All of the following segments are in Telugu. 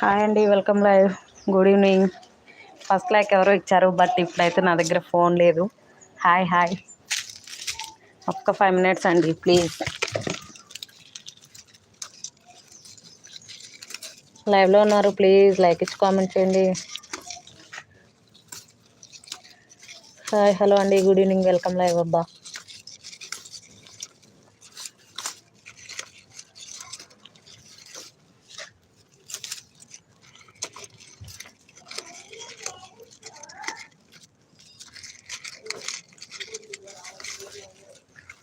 హాయ్ అండి welcome live. Good evening. First like ఎవరో ఇచ్చారు బట్ ఇప్పుడైతే నా దగ్గర ఫోన్ లేదు. Hi hi. ఒక్క ఫైవ్ మినిట్స్ అండి ప్లీజ్. లైవ్లో ఉన్నారు ప్లీజ్ లైక్ ఇచ్చి కామెంట్ చేయండి. హాయ్ హలో అండి గుడ్ ఈవినింగ్ వెల్కమ్ లైవ్ అబ్బా.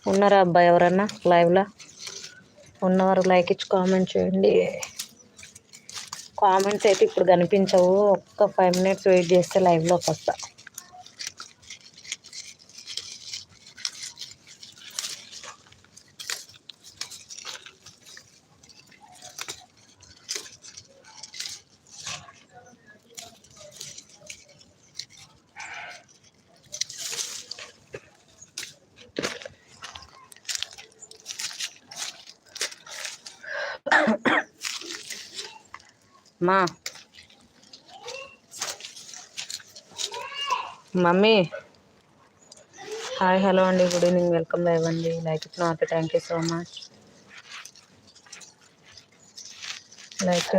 ఉన్నారా అబ్బాయి ఎవరన్నా లైవ్లో ఉన్నవారు లైక్ ఇచ్చి కామెంట్ చేయండి. కామెంట్స్ అయితే ఇప్పుడు కనిపించవు. ఒక్క ఫైవ్ మినిట్స్ వెయిట్ చేస్తే లైవ్లోకి వస్తా. మా. మమ్మీ. హాయ్ హలో అండి. Good evening. వెల్కమ్ లైవ్ అండి like it okay thank you so much. Like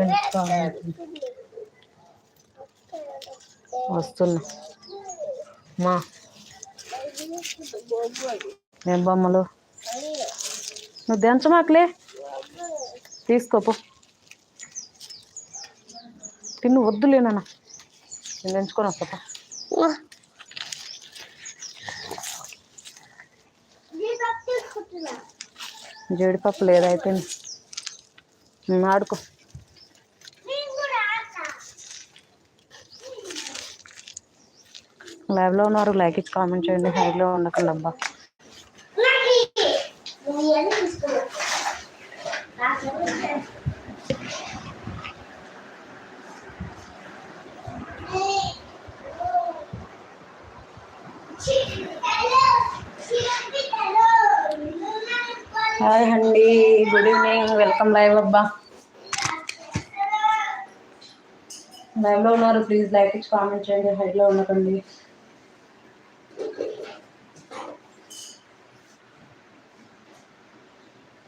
వస్తున్నా. మా. ఏం బొమ్మలు? నువ్వు దంచమాకలే తీసుకోపో తిన్ను వద్దులేనన్నా నేను దించుకొని వస్తా జీడిపప్పు లేదా అయిపోయింది ఆడుకో. లైవ్లో ఉన్నారు లైక్ ఇచ్చి కామెంట్ చేయండి. హైలో ఉండకండి అబ్బా హాయ్ అండి గుడ్ ఈవినింగ్ వెల్కమ్ లైవ్ అబ్బా. లైవ్లో ఉన్నారు ప్లీజ్ లైక్ ఇచ్చి కామెంట్ చేయండి హైలో ఉండకండి.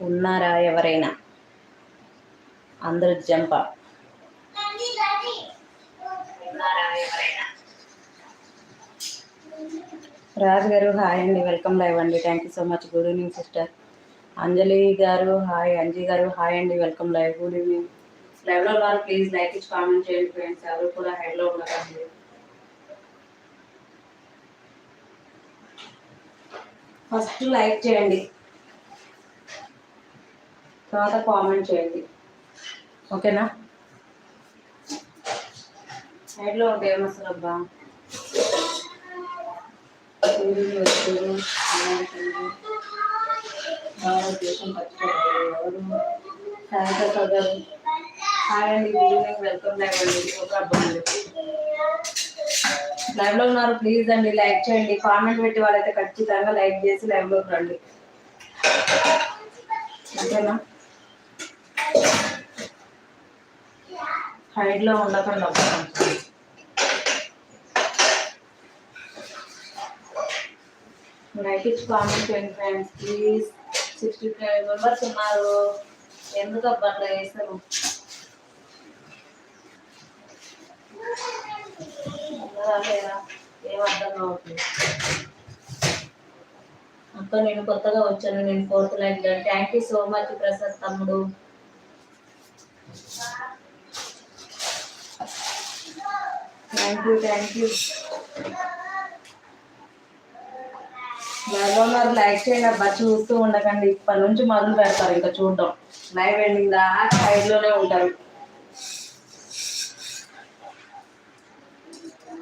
ఉన్నారా ఎవరైనా? అందరు జంప. ఉన్నారా రాజు గారు హాయ్ అండి వెల్కమ్ లైవ్ అండి thank you so much good evening sister. Anjali garu hi Anji గారు హాయ్ అండి వెల్కమ్ లైవ్ గుడ్ ఈవినింగ్. లైవ్లో ఉన్నారు ప్లీజ్ లైక్ ఇచ్చి కామెంట్ చేయండి ఫ్రెండ్స్ ఎవరు కూడా హైలో ఉన్నారండి ఫస్ట్ లైక్ చేయండి తర్వాత కామెంట్ చేయండి. ఓకేనా? సైడ్లో ఉంటే ఏమొస్తుంది అబ్బా సూర్యుడు వచ్చాడు, అనంతుడు, భారతదేశం పచ్చిపోతాడు ఎవరు హాయ్ అండి ఈవినింగ్. వెల్కమ్ లైవ్ అండి ఒక అబ్బాయి లో ఉన్నారు? ప్లీజ్ అండి లైక్ చేయండి. కామెంట్ పెట్టి వాళ్ళైతే ఖచ్చితంగా లైక్ చేసి లైవ్లోకి రండి. ఓకేనా? హైడ్లో ఉండకండి లైక్ ఇచ్చి కామెంట్ చేయండి friends. Please. Sixty five members ఉన్నారు ఎందుకు అబ్బా అట్లా చేస్తారు ఏం అర్థం కావట్లేదు. అక్క నేను కొత్తగా వచ్చాను. నేను fourth line thank you so much Prasad తమ్ముడు. థ్యాంక్ యూ థ్యాంక్ యూ లైవ్లో ఉన్నారు లైక్ చేయండి అబ్బా. చూస్తూ ఉండకండి. ఇప్పటి నుంచి మొదలు పెడతారు. ఇంకా చూడడం లైవ్ ఎండింగ్ దాకా సైడ్లోనే ఉంటారు.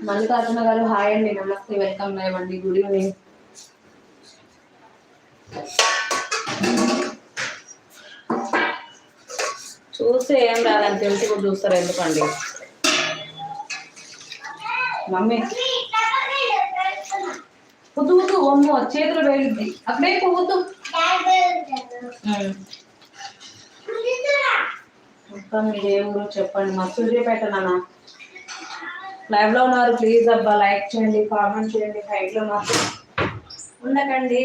మల్లికార్జున గారు హాయ్ అండి. నమస్తే. వెల్కమ్ లైవ్ అండి. Good evening. చూస్తే ఏం రాదని తెలిసి కూడా చూస్తారు. ఎందుకండి? మమ్మీ. వద్దు ఒమ్ము చేతులు వేలుద్ది. అప్పుడే వద్దు ఇంకా మీరు ఏ ఊరు చెప్పండి. మా సూర్యపేట నాన్న. లైవ్లో ఉన్నారు. ప్లీజ్ అబ్బా లైక్ చేయండి కామెంట్ చేయండి హైట్లో మాత్రం ఉండకండి.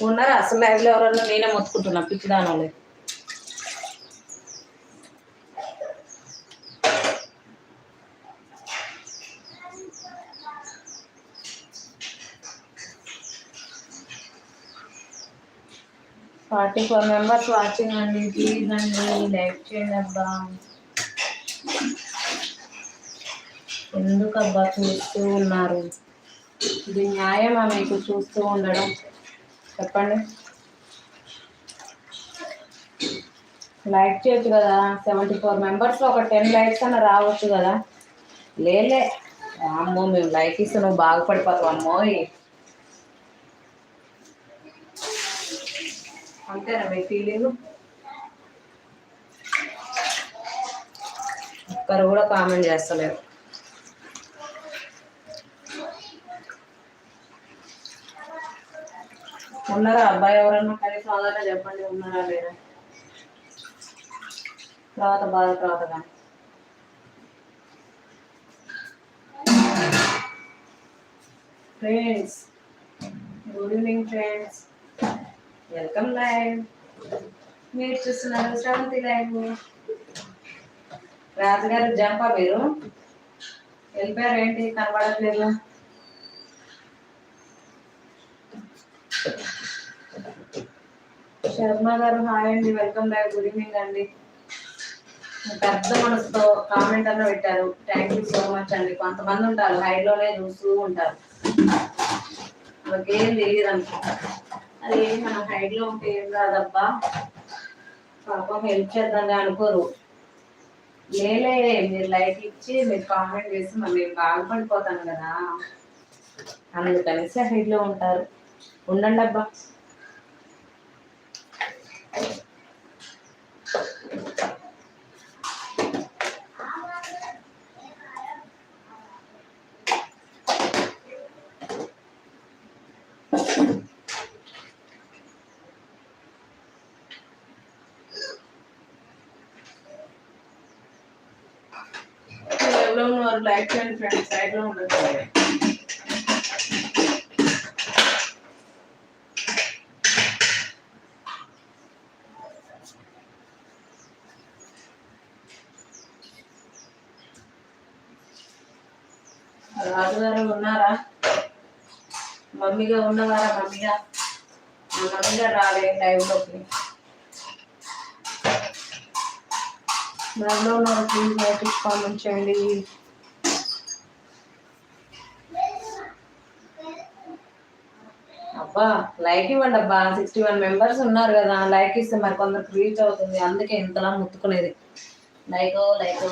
ఉన్నారా? అసలు లైవ్ ఎవరన్నా నేనే మొత్తుకుంటున్నా పిచ్చిదానం ఫార్టీ ఫోర్ మెంబర్స్ వాచింగ్ అండి ప్లీజ్ అండి లైక్ చేయండి అబ్బా. ఎందుకబ్బా చూస్తూ ఉన్నారు? ఇది న్యాయమా మీకు చూస్తూ ఉండడం? చెప్పండి. లైక్ చేయొచ్చు కదా సెవెంటీ ఫోర్ మెంబర్స్లో ఒక టెన్ లైక్స్ అన్న రావచ్చు కదా. లేలే అమ్మో మేము లైక్ ఇస్తే నువ్వు బాగుపడిపోతావు అమ్మో అంతేనా మీ ఫీలింగ్ ఒక్కరు కూడా కామెంట్ చేస్తలేరు. ఉన్నారా? అబ్బాయి ఎవరన్నా కనీసం అదన్నా చెప్పండి ఉన్నారా లేరా తర్వాత బాధ తర్వాత కానీ friends good evening friends welcome live మీరు చూస్తున్నారు శ్రవంతి లైవ్. రాజుగారు జంపా మీరు. వెళ్ళిపోయారు ఏంటి కనబడట్లేదు. శర్మ గారు హాయ్ అండి. వెల్కమ్ బ్యాక్ గుడ్ ఈవినింగ్ అండి. పెద్ద మనసుతో కామెంట్ అన్న పెట్టారు. థ్యాంక్ యూ సో మచ్ అండి. కొంతమంది ఉంటారు హైలోనే చూస్తూ ఉంటారు. వాళ్ళకేం తెలియదు అనుకుంటా అది మనం హైట్లో ఉంటే ఏం కాదబ్బా పాపం హెల్ప్ చేద్దాం అనుకోరు. లేలే మీరు లైక్ ఇచ్చి మీరు కామెంట్ చేసి మరి బాగుపడిపోతాను కదా. అందుకనేసి హైట్లో ఉంటారు. ఉండండి అబ్బా ఎవరో ఉన్నారు లైక్ చేయండి ఫ్రెండ్స్ సైడ్లో ఉండదు రాజుగారు ఉన్నారా? మమ్మీగా ఉన్నవారా మమ్మీగా? మా మమ్మీగా రాలే లైవ్లోకి. లైవ్లో ఉన్నారు ప్లీజ్ లైక్ కామెంట్ చేయండి అబ్బా లైక్ ఇవ్వండి అబ్బా. సిక్స్టీ వన్ మెంబర్స్ ఉన్నారు కదా. లైక్ ఇస్తే మరి కొందరికి రీచ్ అవుతుంది. అందుకే ఇంతలా ముత్తుకునేది. Like like.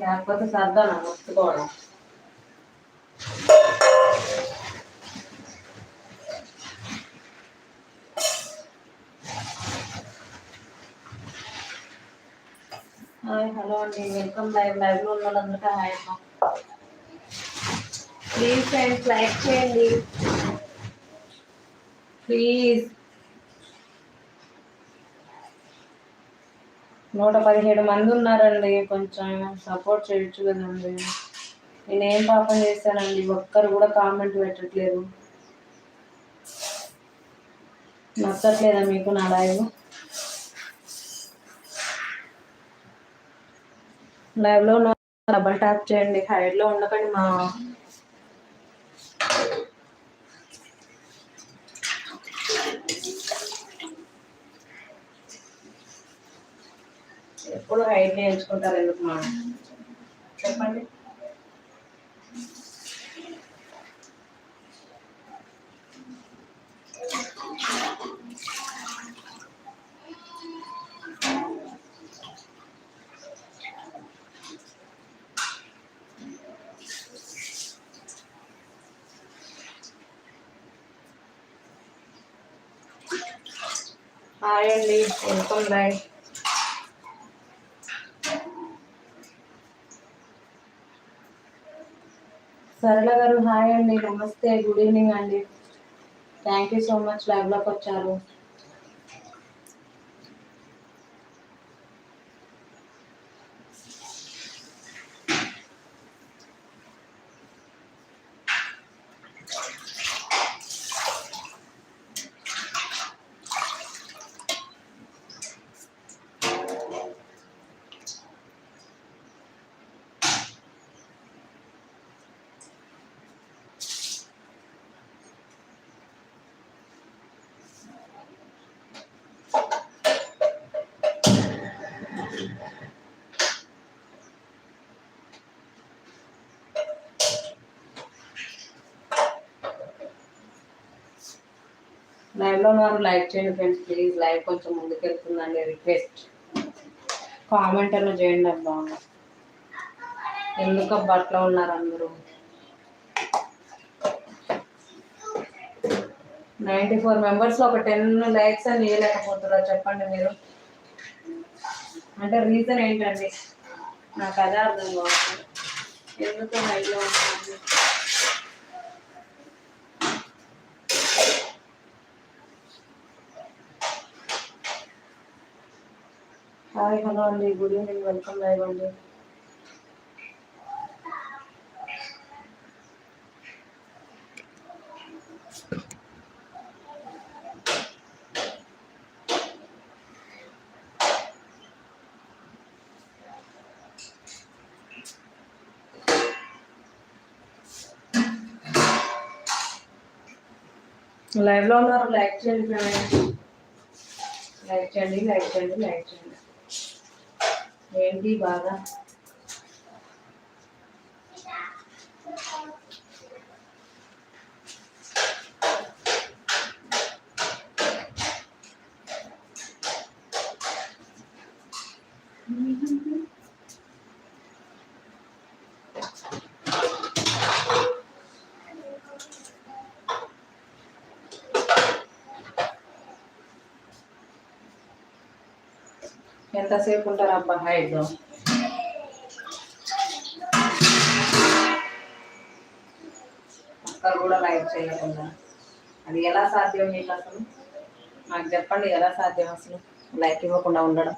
లేకపోతే సర్దానా ముత్తుకోవడం హాయ్ హలో అండి వెల్కమ్ లైవ్ లైవ్లో ఉన్న వాళ్ళందరికీ హాయ్ ప్లీజ్ ఫ్రెండ్స్ లైక్ చేయండి. ప్లీజ్ నూట పదిహేడు మంది ఉన్నారండి. కొంచెం సపోర్ట్ చేయొచ్చు కదండి. నేనేం పాపం చేశానండి? ఒక్కరు కూడా కామెంట్ పెట్టట్లేదు. నచ్చట్లేదా మీకు నా లైవ్ లైవ్లో డబల్ ట్యాప్ చేయండి. హైడ్లో ఉండకండి మా ఎప్పుడు హైట్ ఎంచుకుంటారు ఎందుకు మా? చెప్పండి. హాయ్ అండి వెల్కమ్ బాయ్ సరళ గారు హాయ్ అండి నమస్తే గుడ్ ఈవినింగ్ అండి. థ్యాంక్ యూ సో మచ్ లైవ్లోకి వచ్చారు. లైవ్లో వారు లైక్ చేయండి ఫ్రెండ్స్ ప్లీజ్ లైవ్ కొంచెం ముందుకెళ్తుందండి రిక్వెస్ట్. కామెంట్ అన్న చేయండి అబ్బా ఎందుకు అబ్బా అట్లా ఉన్నారు అందరూ? నైంటీ ఫోర్ మెంబర్స్ ఒక టెన్ లైక్స్ అని ఇవ్వలేకపోతున్నారా చెప్పండి మీరు. అంటే రీజన్ ఏంటండి? నాకు అదే అర్థం కావచ్చు ఎందుకు లైవ్లో హాయ్ హలో అండి గుడ్ ఈవినింగ్ వెల్కమ్ లైవ్ అండి లైవ్లో ఉన్నారు లైక్ చేయండి ఫ్రెండ్స్ లైక్ చేయండి లైక్ చేయండి లైక్ చేయండి ఏంటి బాగా ఎంతసేపు ఉంటారబ్బా హైట్? ఒక్కరు కూడా లైవ్ చేయకుండా. అది ఎలా సాధ్యం మీకు అసలు? నాకు చెప్పండి ఎలా సాధ్యం అసలు? లైక్ ఇవ్వకుండా ఉండడం.